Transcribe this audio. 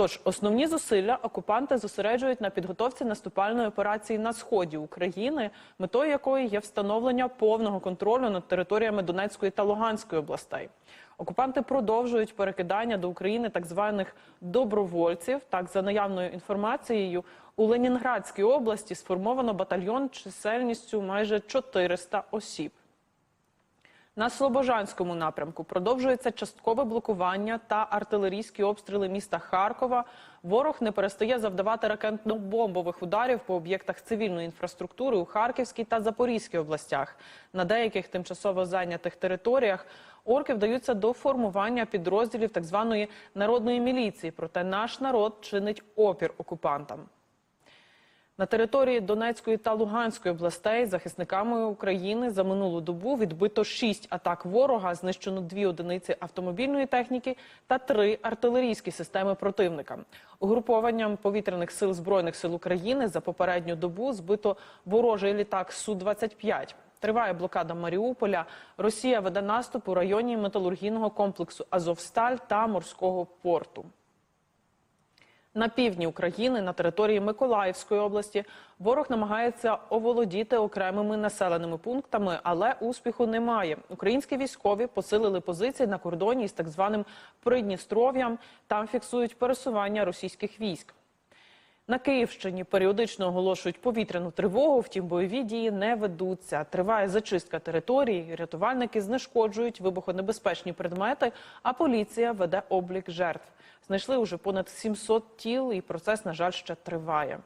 Тож основні зусилля окупанти зосереджують на підготовці наступальної операції на сході України, метою якої є встановлення повного контролю над територіями Донецької та Луганської областей. Окупанти продовжують перекидання до України так званих добровольців. Так, за наявною інформацією, у Ленінградській області сформовано батальйон чисельністю майже 400 осіб. На Слобожанському напрямку продовжується часткове блокування та артилерійські обстріли міста Харкова. Ворог не перестає завдавати ракетно-бомбових ударів по об'єктах цивільної інфраструктури у Харківській та Запорізькій областях. На деяких тимчасово зайнятих територіях орки вдаються до формування підрозділів так званої народної міліції. Проте наш народ чинить опір окупантам. На території Донецької та Луганської областей захисниками України за минулу добу відбито шість атак ворога, знищено дві одиниці автомобільної техніки та три артилерійські системи противника. Угрупованням повітряних сил збройних сил України за попередню добу збито ворожий літак су 25 Триває блокада Маріуполя. Росія веде наступ у районі металургійного комплексу Азовсталь та морського порту. На півдні України, на території Миколаївської області, ворог намагається оволодіти окремими населеними пунктами, але успіху немає. Українські військові посилили позиції на кордоні із так званим Придністров'ям. Там фіксують пересування російських військ. На Київщині періодично оголошують повітряну тривогу, втім бойові дії не ведуться. Триває зачистка території, рятувальники знешкоджують вибухонебезпечні предмети, а поліція веде облік жертв. Знайшли уже понад 700 тіл, і процес, на жаль, ще триває.